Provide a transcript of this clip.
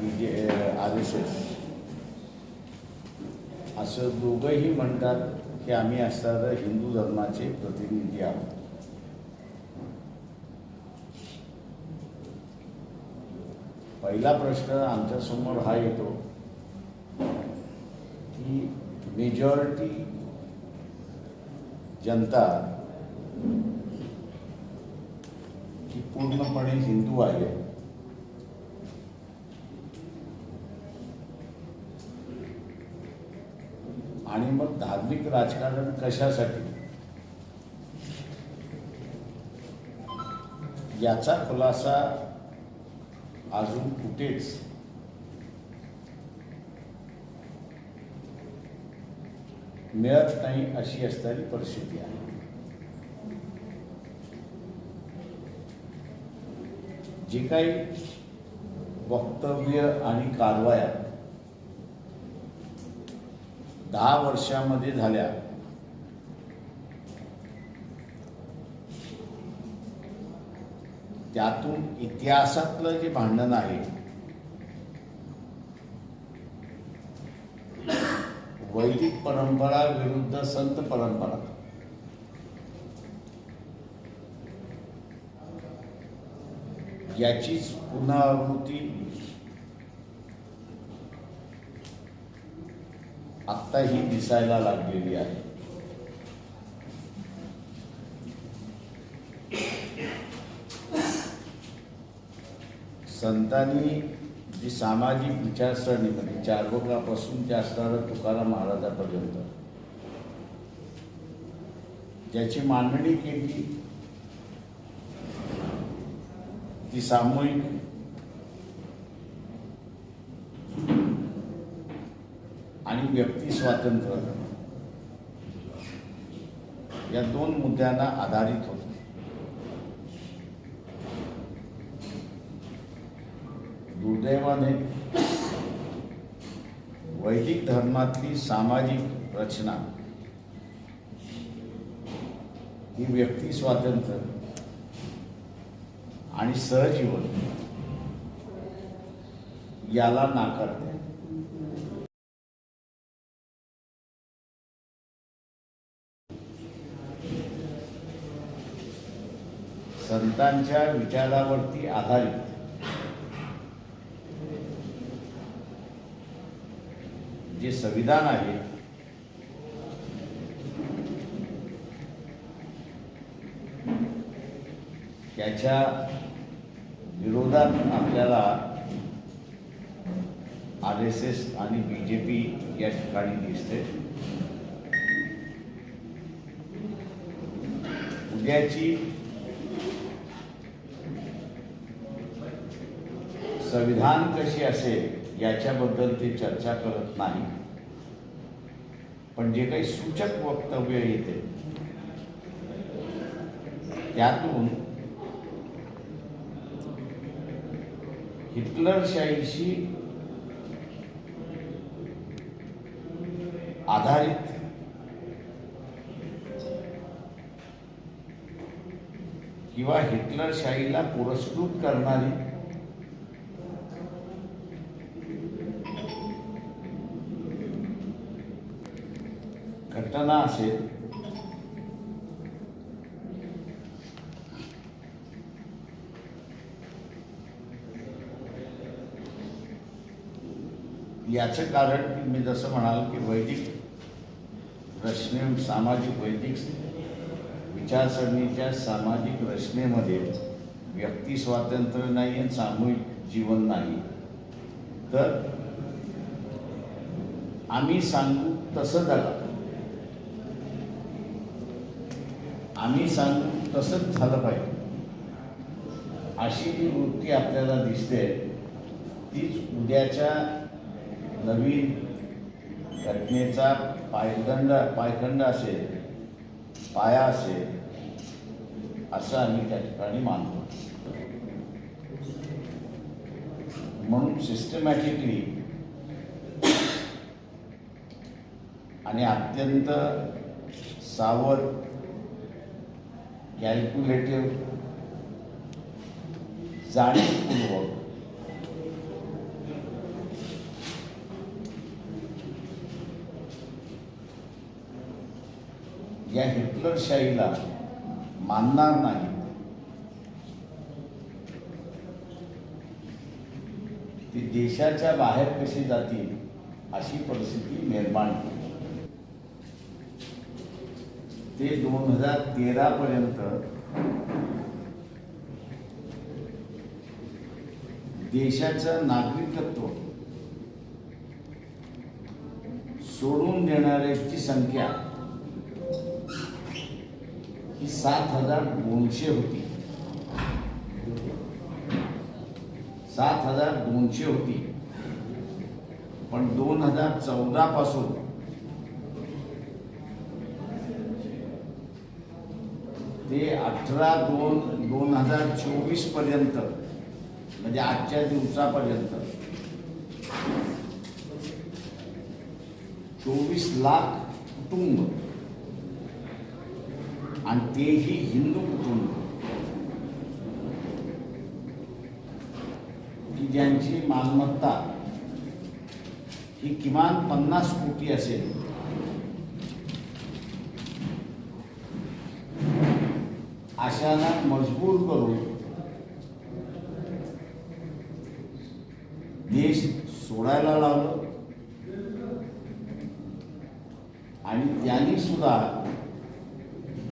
B J R S S असं दोघंही म्हणतात की आम्ही असणारं हिंदू धर्माचे प्रतिनिधी आहोत. पहिला प्रश्न आमच्यासमोर हा येतो की मेजॉरिटी जनता ही पूर्णपणे हिंदू आहे. आणि मग धार्मिक राजकारण कशासाठी? याचा खुलासा अजून कुठेच. मिळत नाही अशी असणारी परिस्थिती आहे. जे काही वक्तव्य आणि कारवाया दहा वर्षामध्ये झाल्या. त्यातून इतिहासातलं जे भांडण आहे वैदिक परंपरा विरुद्ध संत परंपरा. याचीच पुनरावृत्ती आत्ता ही दिसायला लागलेली आहे. संतांनी जी सामाजिक विचारसरणी म्हणजे चारवकापासून ते असणारं तुकाराम महाराजापर्यंत ज्याची मांडणी केली ती सामूहिक आणि व्यक्ती स्वातंत्र्य. या दोन मुद्द्यांना आधारित होते. दुर्दैवाने वैदिक धर्मातली सामाजिक रचना ही व्यक्ती स्वातंत्र्य आणि सहजीवन याला नाकारते. संतांच्या विचारावरती आधारित. जे संविधान आहे त्याच्या विरोधात आपल्याला आर एस एस आणि बी जे पी या ठिकाणी दिसते. उद्याची संविधान कशी असेल याच्याबद्दल ते चर्चा करत नाही. पण जे काही सूचक वक्तव्य येते त्यातून हिटलरशाहीशी आधारित किंवा हिटलरशाहीला पुरस्कृत करणारी घटना असेल याचं कारण मी जसं म्हणाल की वैदिक रचने सामाजिक वैदिक विचारसरणीच्या सामाजिक रचनेमध्ये व्यक्ती स्वातंत्र्य नाही आणि सामूहिक जीवन नाही. तर आम्ही सांगू तसं झालं आम्ही सांगू तसंच झालं पाहिजे. अशी जी वृत्ती आपल्याला दिसते तीच उद्याच्या नवीन घटनेचा पायदंड पायखंड असेल पाया असेल असं आम्ही त्या ठिकाणी मानतो. म्हणून सिस्टमॅटिकली आणि अत्यंत सावध कॅल्क्युलेटिव्ह जाणीवपूर्वक या हिटलरशाहीला मानणार नाही. ती देशाच्या बाहेर कशी जातील अशी परिस्थिती निर्माण केली ते दोन हजार तेरा पर्यंत देशाचं नागरिकत्व सोडून देणाऱ्याची संख्या ही सात हजार दोनशे होती. सात हजार दोनशे होती. पण दोन हजार चौदा ते अठरा दोन दोन हज़ार चोवीस पर्यंत आजच्या दिवसापर्यंत. चोवीस लाख कुटुंब. आणि हिंदू कुटुंब. की मालमत्ता ही किमान पन्नास कोटी असेल. आशांना मजबूर करून देश सोडायला लावलं. आणि त्यांनी सुद्धा